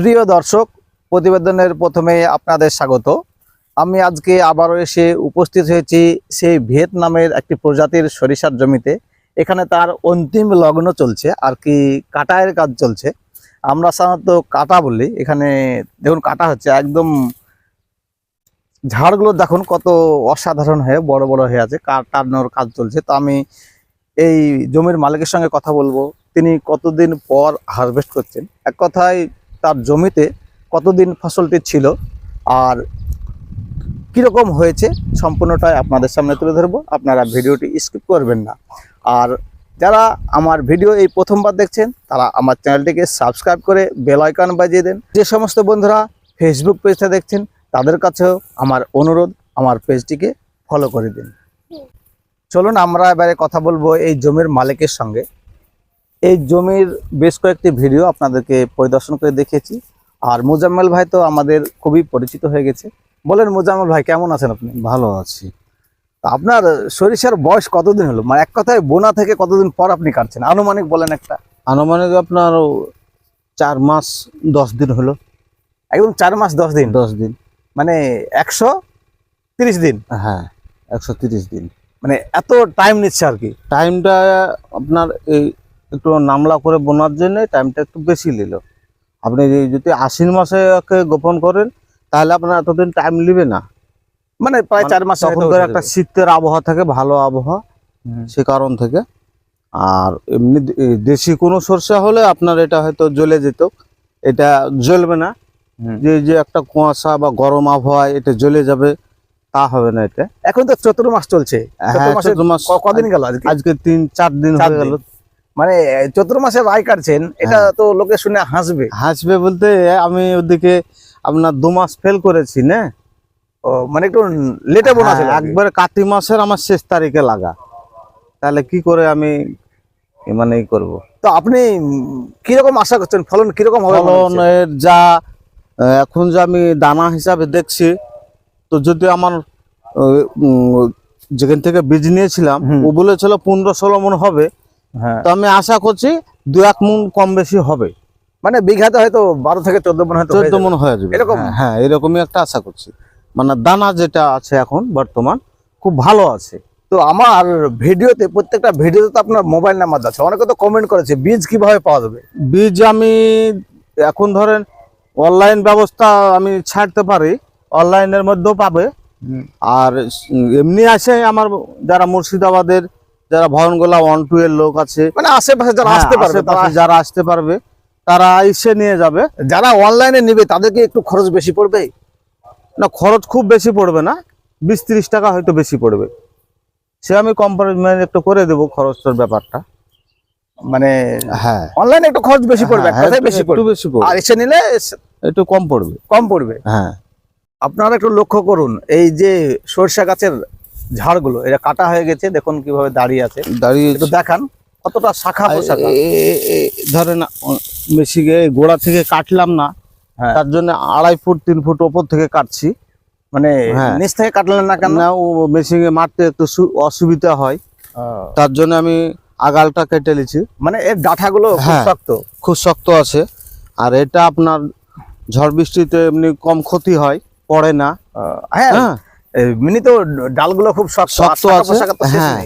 প্রিয় দর্শক, প্রতিবেদনের প্রথমে আপনাদের স্বাগত। আমি আজকে আবারও এসে উপস্থিত হয়েছি সেই ভিয়েতনামের একটি প্রজাতির সরিষার জমিতে। এখানে তার অন্তিম লগ্ন চলছে, আর কি কাটায়ের কাজ চলছে। আমরা সাধারণত কাটা বলি, এখানে দেখুন কাটা হচ্ছে একদম ঝাড়গুলো দেখুন কত অসাধারণ হয়ে বড় বড় হয়ে আছে, কাটানোর কাজ চলছে। তো আমি এই জমির মালিকের সঙ্গে কথা বলব, তিনি কতদিন পর হারভেস্ট করছেন। এক কথায় তার জমিতে কতদিন ফসলটি ছিল আর কীরকম হয়েছে সম্পূর্ণটাই আপনাদের সামনে তুলে ধরবো। আপনারা ভিডিওটি স্কিপ করবেন না। আর যারা আমার ভিডিও এই প্রথমবার দেখছেন, তারা আমার চ্যানেলটিকে সাবস্ক্রাইব করে বেল আইকন বাজিয়ে দেন। যে সমস্ত বন্ধুরা ফেসবুক পেজটা দেখছেন, তাদের কাছেও আমার অনুরোধ, আমার পেজটিকে ফলো করে দিন। চলুন আমরা এবারে কথা বলব এই জমির মালিকের সঙ্গে। এই জমির বেশ কয়েকটি ভিডিও আপনাদেরকে পরিদর্শন করে দেখিয়েছি। আর মোজাম্মেল ভাই তো আমাদের খুবই পরিচিত হয়ে গেছে। বলেন মোজাম্মেল ভাই কেমন আছেন আপনি? ভালো আছি। আপনার সরিষার বয়স কতদিন হলো? মানে এক কথায় বোনা থেকে কতদিন পর আপনি কাটছেন? আনুমানিক বলেন একটা। আনুমানিক আপনার চার মাস দশ দিন হলো। একদম চার মাস দশ দিন? দশ দিন। মানে একশো তিরিশ দিন? হ্যাঁ একশো তিরিশ দিন। মানে এত টাইম নিচ্ছে আর কি? টাইমটা আপনার এই একটু নামলা করে বোনার জন্য টাইমটা একটু বেশি নিল। আপনি যদি আশ্বিন মাসে গোপন করেন তাহলে আপনার এতদিন টাইম নেবে না। মানে প্রায় চার মাস একটা শীতের আবহাওয়া থাকে ভালো আবহাওয়া সে কারণ থেকে। আর এমনি দেশি কোনো সরষে হলে আপনার এটা হয়তো জ্বলে যেত। এটা জ্বলবে না। যে যে একটা কুয়াশা বা গরম আবহাওয়ায় এটা জ্বলে যাবে তা হবে না এটা। এখন তো চতুর্মাস চলছে। হ্যাঁ কদিন গেল আজকে? আজকে তিন চার দিন হয়ে গেল। মানে চতুর্মাসে রায় কাটছেন এটা হ্যাঁ। তো লোকে শুনে হাসবে। হাসবে বলতে আমি ওদিকে আপনার দু মাস ফেল করেছি না? ও মানে একটু লেটে বোনা একবার কাতি মাসের আমার শেষ তারিখে লাগা। তাহলে কি করে আমি মানে করব? তো আপনি কীরকম আশা করছেন? ফলন কীরকম হবে ফলনের যা এখন যে আমি দানা হিসাবে দেখছি তো যদি আমার যেখান থেকে বীজ নিয়েছিলাম ও বলেছিল পনেরো ষোলো মন হবে। তো আমি আশা করছি দু এক মন কম বেশি হবে। মানে বিঘাতে হয়তো বারো থেকে চোদ্দ মন হয়তো চোদ্দ। মন হয়ে যাবে। এরকম? হ্যাঁ, হ্যাঁ এরকমই একটা আশা করছি। মানে দানা যেটা আছে এখন বর্তমান খুব ভালো আছে। তো আমার ভিডিওতে প্রত্যেকটা ভিডিওতে তো আপনার মোবাইল নাম্বার আছে। অনেকে তো কমেন্ট করেছে বীজ কীভাবে পাওয়া যাবে? বীজ আমি এখন ধরেন অনলাইন ব্যবস্থা আমি ছাড়তে পারি অনলাইনের মধ্যেও পাবে। আর এমনি আছে আমার যারা মুর্শিদাবাদের যারা ভয়নগোলা ওয়ান টু এর লোক আছে মানে আশেপাশে যারা আসতে হ্যাঁ, পারবে তারা- যারা আসতে পারবে তারা এসে নিয়ে যাবে। যারা অনলাইনে নিবে তাদেরকে একটু খরচ বেশি পড়বে? না খরচ খুব বেশি পড়বে না। বিশ ত্রিশ টাকা হয়তো বেশি পড়বে। সে আমি কম্পারিজমেন্ট একটু করে দেবো খরচের ব্যাপারটা। মানে হ্যাঁ। অনলাইনে একটু খরচ বেশি পড়বে হ্যাঁ, বেশি পড়বে। বেশি পড়বে। আর এসে নিলে একটু কম পড়বে। কম পড়বে। হ্যাঁ। আপনারা একটু লক্ষ্য করুন এই যে সরষা গাছের ঝাড়গুলো এটা কাটা হয়ে গেছে দেখুন কীভাবে দাঁড়িয়ে আছে। দাঁড়িয়ে একটু দেখান কতটা শাখা ধরেন বেশি গোড়া থেকে কাটলাম না হ্যাঁ। তার জন্য আড়াই ফুট তিন ফুট ওপর থেকে কাটছি। মানে হ্যাঁ। নিচ থেকে কাটলেন না কেন? না ও মেশিনে মারতে একটু অসুবিধা হয়। তার জন্য আমি আগালটা কেটে নিছি মানে এর ডাঁঠাগুলো খুব হ্যাঁ। শক্ত? খুব শক্ত আছে। আর এটা আপনার ঝড় বৃষ্টিতে এমনি কম ক্ষতি হয় পড়ে না। হ্যাঁ। এমনি তো ডালগুলো খুব শক্ত আছে, হ্যাঁ।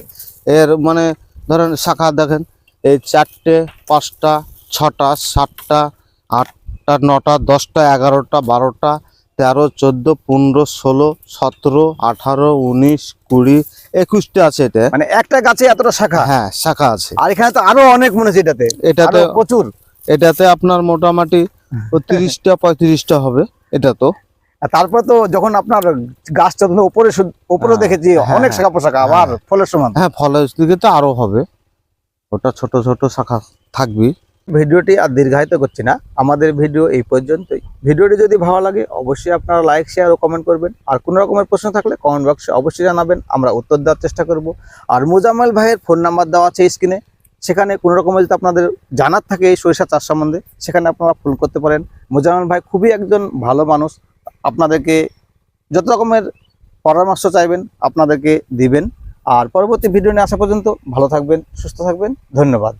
এর মানে ধরেন শাখা দেখেন এই চারটে পাঁচটা ছটা সাতটা আটটা নটা দশটা এগারোটা বারোটা তেরো চোদ্দ পনেরো ষোলো সতেরো আঠারো উনিশ কুড়ি একুশটা আছে এটা মানে একটা গাছে এতটা শাখা? হ্যাঁ শাখা আছে। আর এখানে তো আরও অনেক মনে হচ্ছে এটাতে। এটাতে প্রচুর। এটাতে আপনার মোটামুটি তিরিশটা পঁয়ত্রিশটা হবে এটা তো। আর তারপর তো যখন আপনার গাছটা উপরে উপরে হ্যাঁ, দেখেছি হ্যাঁ, অনেক শাখা পোশাখা আবার হ্যাঁ। ফলের সমান। হ্যাঁ ফলের দিকে তো আরও হবে। ওটা ছোট ছোট শাখা থাকবে ভিডিওটি আর দীর্ঘায়িত করছি না। আমাদের ভিডিও এই পর্যন্তই। ভিডিওটি যদি ভালো লাগে অবশ্যই আপনারা লাইক শেয়ার ও কমেন্ট করবেন। আর কোনো রকমের প্রশ্ন থাকলে কমেন্ট বক্সে অবশ্যই জানাবেন। আমরা উত্তর দেওয়ার চেষ্টা করব। আর মুজাম্মেল ভাইয়ের ফোন নাম্বার দেওয়া আছে স্ক্রিনে সেখানে কোনো রকমের যদি আপনাদের জানার থাকে এই সরিষা চাষ সম্বন্ধে সেখানে আপনারা ফোন করতে পারেন। মুজাম্মেল ভাই খুবই একজন ভালো মানুষ। আপনাদেরকে যত রকমের পরামর্শ চাইবেন, আপনাদেরকে দিবেন। আর পরবর্তী ভিডিও নিয়ে আসা পর্যন্ত ভালো থাকবেন, সুস্থ থাকবেন। ধন্যবাদ।